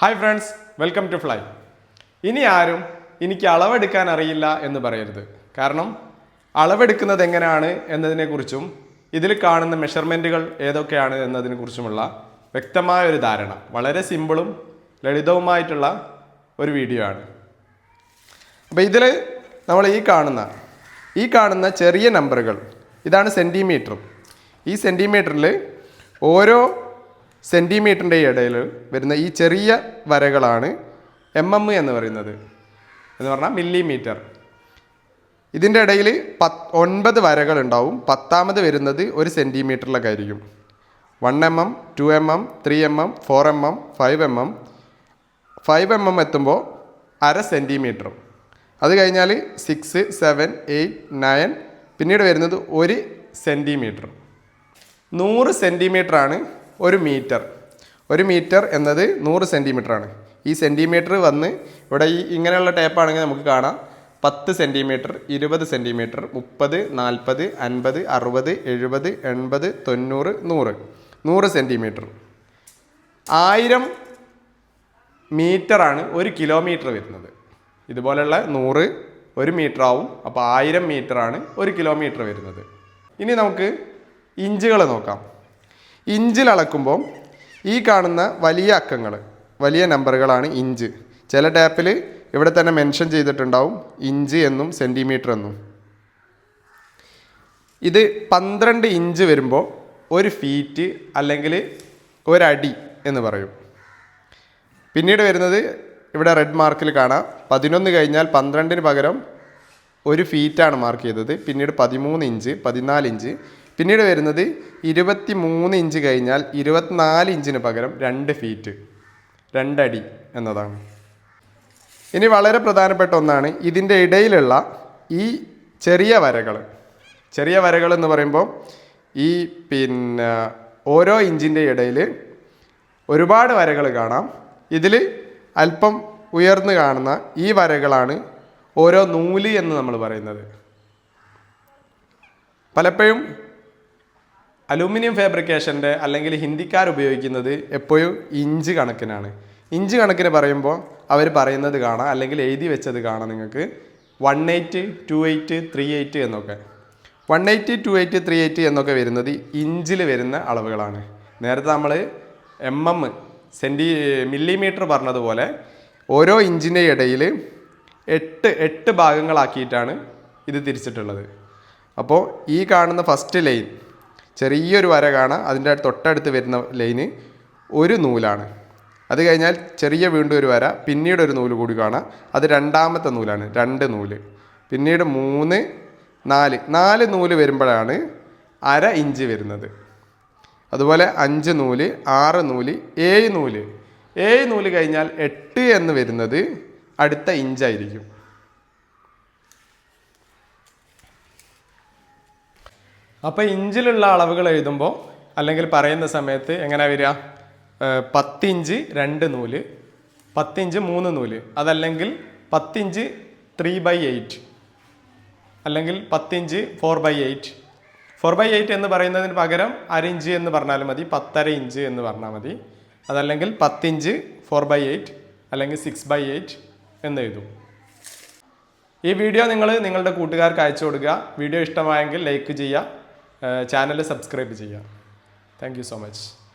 Hi friends welcome to fly ഇനി ആരും എനിക്ക് അളവെടുക്കാൻ അറിയില്ല എന്ന് പറയരുത്. കാരണം അളവെടുക്കുന്നത് എങ്ങനെയാണ് എന്നതിനെക്കുറിച്ചും ഇതിൽ കാണുന്ന മെഷർമെന്റുകൾ ഏതൊക്കെയാണ് എന്നതിനെക്കുറിച്ചുമുള്ള വ്യക്തമായ ഒരു ധാരണ. വളരെ സിമ്പിളും ലളിതവുമായിട്ടുള്ള ഒരു വീഡിയോ ആണ്. അപ്പോൾ ഇതിൽ നമ്മൾ ഈ കാണുന്ന ഈ കാണുന്ന ചെറിയ നമ്പറുകൾ ഇതാണ് സെന്റിമീറ്ററും ഈ സെന്റിമീറ്ററിൽ ഓരോ സെന്റിമീറ്ററിന്റെ ഇടയിൽ വരുന്ന ഈ ചെറിയ വരകളാണ് എം എം എന്ന് പറയുന്നത് എന്ന് പറഞ്ഞാൽ മില്ലിമീറ്റർ. ഇതിന്റെ ഇടയിൽ പത്ത് ഒൻപത് വരകളുണ്ടാവും പത്താമത് വരുന്നത് ഒരു സെന്റിമീറ്ററിലൊക്കെ ആയിരിക്കും. One M M two M M three M M four M M five M M. Five M M എത്തുമ്പോൾ അര സെന്റിമീറ്ററും അത് കഴിഞ്ഞാൽ സിക്സ് സെവൻ എയ്റ്റ് നയൻ പിന്നീട് വരുന്നത് ഒരു സെന്റിമീറ്റർ നൂറ് സെന്റിമീറ്റർ ആണ് ഒരു മീറ്റർ. ഒരു മീറ്റർ എന്നത് നൂറ് ആണ് ഈ സെന്റിമീറ്റർ വന്ന് ഇവിടെ ഈ ഇങ്ങനെയുള്ള ടേപ്പാണെങ്കിൽ നമുക്ക് കാണാം. പത്ത് സെന്റിമീറ്റർ ഇരുപത് സെന്റിമീറ്റർ മുപ്പത് നാൽപ്പത് അൻപത് അറുപത് എഴുപത് എൺപത് തൊണ്ണൂറ് നൂറ്. നൂറ് സെന്റിമീറ്റർ ആയിരം മീറ്ററാണ് ഒരു കിലോമീറ്റർ വരുന്നത്. ഇതുപോലെയുള്ള നൂറ് ഒരു മീറ്റർ ആവും അപ്പോൾ ആയിരം മീറ്ററാണ് ഒരു കിലോമീറ്റർ വരുന്നത്. ഇനി നമുക്ക് ഇഞ്ചുകൾ നോക്കാം. ഇഞ്ചിൽ അളക്കുമ്പോൾ ഈ കാണുന്ന വലിയ അക്കങ്ങൾ വലിയ നമ്പറുകളാണ് ഇഞ്ച്. ചില ടാപ്പിൽ ഇവിടെ തന്നെ മെൻഷൻ ചെയ്തിട്ടുണ്ടാവും ഇഞ്ച് എന്നും സെന്റിമീറ്റർ എന്നും. ഇത് പന്ത്രണ്ട് ഇഞ്ച് വരുമ്പോൾ ഒരു ഫീറ്റ് അല്ലെങ്കിൽ ഒരടി എന്ന് പറയും. പിന്നീട് വരുന്നത് ഇവിടെ റെഡ് മാർക്കിൽ കാണാം. പതിനൊന്ന് കഴിഞ്ഞാൽ പന്ത്രണ്ടിന് പകരം ഒരു ഫീറ്റാണ് മാർക്ക് ചെയ്തത്. പിന്നീട് പതിമൂന്ന് ഇഞ്ച് പതിനാല് ഇഞ്ച്. പിന്നീട് വരുന്നത് ഇരുപത്തി മൂന്ന് ഇഞ്ച് കഴിഞ്ഞാൽ ഇരുപത്തിനാല് ഇഞ്ചിന് പകരം രണ്ട് ഫീറ്റ് രണ്ടടി എന്നതാണ്. ഇനി വളരെ പ്രധാനപ്പെട്ട ഒന്നാണ് ഇതിന്റെ ഇടയിലുള്ള ഈ ചെറിയ വരകൾ ചെറിയ വരകൾ എന്ന് പറയുമ്പോൾ ഈ പിന്നെ ഓരോ ഇഞ്ചിന്റെ ഇടയിൽ ഒരുപാട് വരകൾ കാണാം. ഇതിൽ അല്പം ഉയർന്നു കാണുന്ന ഈ വരകളാണ് ഓരോ നൂൽ എന്ന് നമ്മൾ പറയുന്നത്. പലപ്പോഴും അലൂമിനിയം ഫാബ്രിക്കേഷന്റെ അല്ലെങ്കിൽ ഹിന്ദിക്കാർ ഉപയോഗിക്കുന്നത് എപ്പോഴും ഇഞ്ച് കണക്കിനാണ്. ഇഞ്ച് കണക്കിന് പറയുമ്പോൾ അവർ പറയുന്നത് കാണാം അല്ലെങ്കിൽ എഴുതി വെച്ചത് കാണാം നിങ്ങൾക്ക്. One eight two eight three eight എന്നൊക്കെ. One eight two eight three eight എന്നൊക്കെ വരുന്നത് ഇഞ്ചിൽ വരുന്ന അളവുകളാണ്. നേരത്തെ നമ്മൾ എം എം സെന്റി മില്ലിമീറ്റർ പറഞ്ഞതുപോലെ ഓരോ ഇഞ്ചിന്റെ ഇടയിൽ എട്ട് എട്ട് ഭാഗങ്ങളാക്കിയിട്ടാണ് ഇത് തിരിച്ചിട്ടുള്ളത്. അപ്പോൾ ഈ കാണുന്ന ഫസ്റ്റ് ലൈൻ ചെറിയൊരു വര കാണാം. അതിന്റെ തൊട്ടടുത്ത് വരുന്ന ലൈന് ഒരു നൂലാണ്. അത് കഴിഞ്ഞാൽ ചെറിയ വീണ്ടും ഒരു വര പിന്നീട് ഒരു നൂൽ കൂടി കാണാം. അത് രണ്ടാമത്തെ നൂലാണ് രണ്ട് നൂൽ. പിന്നീട് മൂന്ന് നാല്. നാല് നൂൽ വരുമ്പോഴാണ് അര ഇഞ്ച് വരുന്നത്. അതുപോലെ അഞ്ച് നൂൽ ആറ് നൂൽ ഏഴ് നൂൽ. ഏഴ് നൂൽ കഴിഞ്ഞാൽ എട്ട് എന്ന് വരുന്നത് അടുത്ത ഇഞ്ചായിരിക്കും. അപ്പോൾ ഇഞ്ചിലുള്ള അളവുകൾ എഴുതുമ്പോൾ അല്ലെങ്കിൽ പറയുന്ന സമയത്ത് എങ്ങനെ വരിക? പത്തിഞ്ച് രണ്ട് നൂൽ പത്തിഞ്ച് മൂന്ന് നൂൽ അതല്ലെങ്കിൽ പത്തിഞ്ച് ത്രീ ബൈ എയ്റ്റ് അല്ലെങ്കിൽ പത്തിഞ്ച് four by eight. Four by eight എന്ന് പറയുന്നതിന് പകരം അരിഞ്ച് എന്ന് പറഞ്ഞാലും മതി പത്തര ഇഞ്ച് എന്ന് പറഞ്ഞാൽ മതി. അതല്ലെങ്കിൽ പത്തിഞ്ച് ഫോർ ബൈ എയ്റ്റ് അല്ലെങ്കിൽ സിക്സ് ബൈ എയ്റ്റ് എന്ന് എഴുതും. ഈ വീഡിയോ നിങ്ങൾ നിങ്ങളുടെ കൂട്ടുകാർക്ക് അയച്ചു കൊടുക്കുക. വീഡിയോ ഇഷ്ടമായെങ്കിൽ ലൈക്ക് ചെയ്യുക. ചാനൽ സബ്സ്ക്രൈബ് ചെയ്യുക താങ്ക് സോ മച്ച്